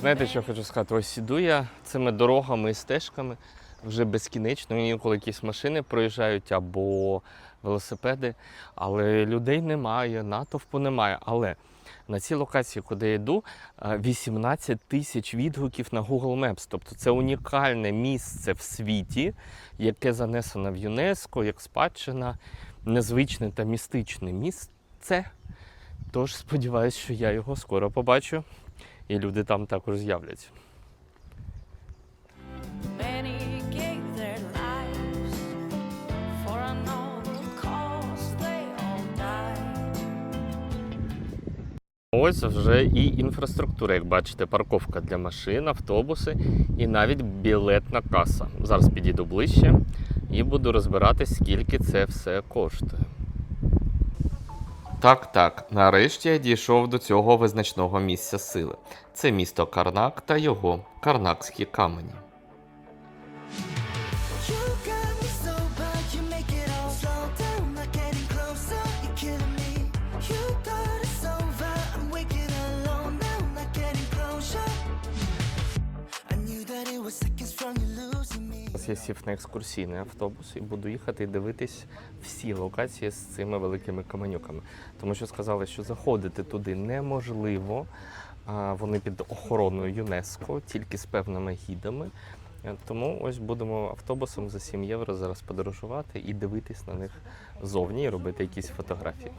Знаєте, що я хочу сказати? Ось іду я цими дорогами і стежками вже безкінечно. Інколи якісь машини проїжджають або велосипеди, але людей немає, натовпу немає. Але на цій локації, куди я йду, е, 18 тисяч відгуків на Google Maps. Тобто це унікальне місце в світі, яке занесено в ЮНЕСКО як спадщина, незвичне та містичне місце. Тож сподіваюся, що я його скоро побачу, і люди там також з'являться. Ось вже і інфраструктура, як бачите, парковка для машин, автобуси і навіть білетна каса. Зараз підійду ближче і буду розбиратись, скільки це все коштує. Так, так, нарешті я дійшов до цього визначного місця сили. Це місто Карнак та його карнакські камені. Зараз я сів на екскурсійний автобус і буду їхати і дивитись всі локації з цими великими каменюками. Тому що сказали, що заходити туди неможливо. Вони під охороною ЮНЕСКО, тільки з певними гідами. Е, Тому ось будемо автобусом за 7 євро зараз подорожувати і дивитись на них зовні і робити якісь фотографії.